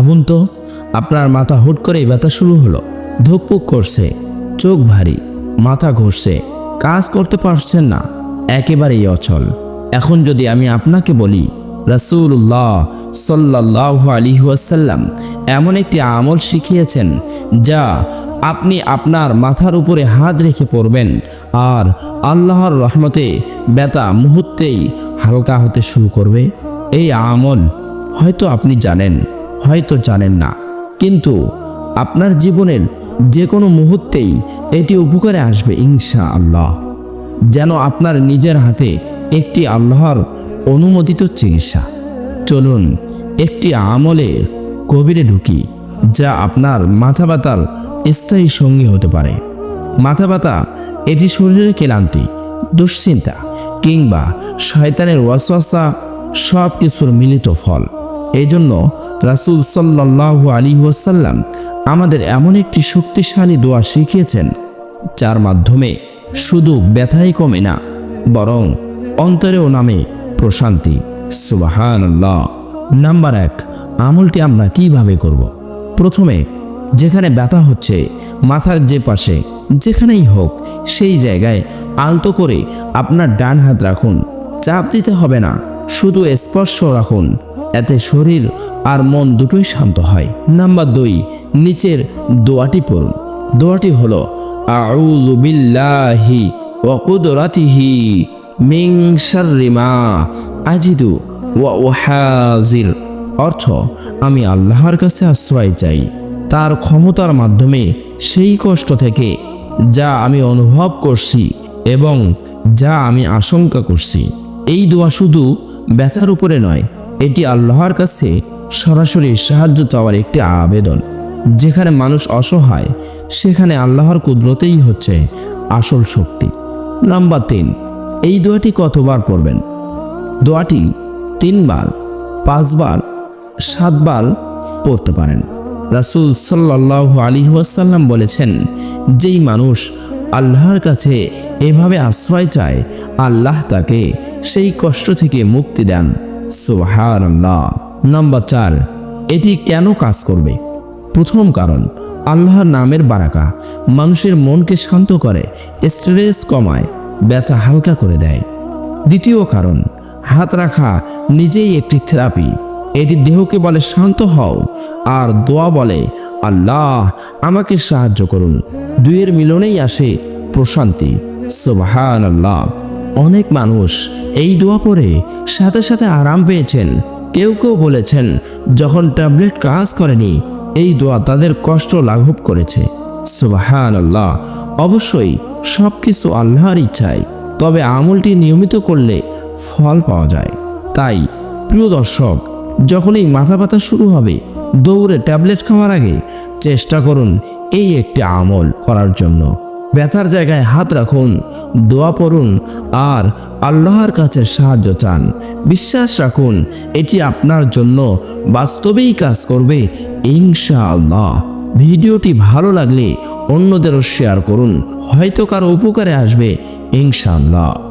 ভাবুন তো, আপনার মাথা হুট করেই ব্যথা শুরু হলো। ধুকপুক করছে, চোখ ভারী, মাথা ঘুরছে কাজ করতে পারছেন না, একেবারেই অচল। এখন যদি আমি আপনাকে বলি, রাসূলুল্লাহ সাল্লাহ আলী ওয়াসাল্লাম এমন একটি আমল শিখিয়েছেন, যা আপনি আপনার মাথার উপরে হাত রেখে পড়বেন, আর আল্লাহর রহমতে ব্যথা মুহূর্তেই হালকা হতে শুরু করবে। এই আমল হয়তো আপনি জানেন। হয়তো জানেন না। কিন্তু আপনার জীবনের যে কোনো মুহূর্তেই এটি উপকারে আসবে ইনশা আল্লাহ যেন আপনার নিজের হাতে একটি আল্লাহর অনুমোদিত চিকিৎসা। চলুন একটি আমলে গভীরে ঢুকি, যা আপনার মাথা ব্যথার স্থায়ী সঙ্গী হতে পারে। মাথা ব্যথা এটি শরীরের ক্লান্তি, দুশ্চিন্তা কিংবা শয়তানের ওয়াসওয়াসা সব কিছুর মিলিত ফল। এই জন্য রাসুল সাল্লাহ আলী ওয়াসাল্লাম আমাদের এমন একটি শক্তিশালী দোয়া শিখিয়েছেন, যার মাধ্যমে শুধু ব্যথাই কমে না, বরং অন্তরেও নামে প্রশান্তি। সুবাহান নাম্বার এক, আমলটি আমরা কীভাবে করব। প্রথমে, যেখানে ব্যথা হচ্ছে, মাথার যে পাশে, যেখানেই হোক, সেই জায়গায় আলতো করে আপনার ডান হাত রাখুন। চাপ দিতে হবে না, শুধু স্পর্শ রাখুন। এতে শরীর আর মন দুটোই শান্ত হয়। নাম্বার দুই, নিচের দোয়াটি পড়ুন। দোয়াটি হলো, আউযু বিল্লাহি মা আজিদু ওয়া অর্থ, আমি আল্লাহর কাছে আশ্রয় চাই। তার ক্ষমতার মাধ্যমে সেই কষ্ট থেকে যা আমি অনুভব করছি এবং যা আমি আশঙ্কা করছি। এই দোয়া শুধু ব্যথার উপরে নয় এটি আল্লাহর কাছে সরাসরি সাহায্য চাওয়ার একটি আবেদন। যেখানে মানুষ অসহায়, সেখানে আল্লাহর কুদরতেই হচ্ছে আসল শক্তি। নাম্বার তিন, এই দোয়াটি কতবার পড়বেন? দোয়াটি তিনবার, পাঁচবার, সাতবার পড়তে পারেন। রাসুল সাল্লাহ আলী ওয়াসাল্লাম বলেছেন, যেই মানুষ আল্লাহর কাছে এভাবে আশ্রয় চায়, আল্লাহ তাকে সেই কষ্ট থেকে মুক্তি দেন। সুহার নাম্বার চার, এটি কেন কাজ করবে? প্রথম কারণ, আল্লাহর নামের বারাকা মানুষের মনকে শান্ত করে, স্ট্রেস কমায়, ব্যথা হালকা করে দেয়। দ্বিতীয় কারণ, হাত রাখা নিজেই একটি থেরাপি। এটি দেহকে বলে শান্ত হও, আর দোয়া বলে, আল্লাহ, আমাকে সাহায্য করুন। দুইয়ের মিলনেই আসে প্রশান্তি। সুবহান আল্লাহ অনেক মানুষ এই দোয়া পরে সাথে সাথে আরাম পেয়েছেন। কেউ কেউ বলেছেন, যখন ট্যাবলেট কাজ করেনি, এই দোয়া তাদের কষ্ট লাঘব করেছে। সুবাহান আল্লাহ অবশ্যই সব কিছু আল্লাহর ইচ্ছায়, তবে আমলটি নিয়মিত করলে ফল পাওয়া যায়। তাই, প্রিয় দর্শক, যখনই মাথা ব্যথা শুরু হবে, দৌড়ে ট্যাবলেট খাওয়ার আগে চেষ্টা করুন এই একটি আমল করার জন্য। ব্যথার জায়গায় হাত রাখুন, দোয়া পড়ুন আর আল্লাহর কাছে সাহায্য চান। বিশ্বাস রাখুন, এটি আপনার জন্য বাস্তবেই কাজ করবে, ইনশাআল্লাহ। ভিডিওটি ভালো লাগলে অন্যদেরও শেয়ার করুন, হয়তো কারও উপকারে আসবে, ইনশাআল্লাহ।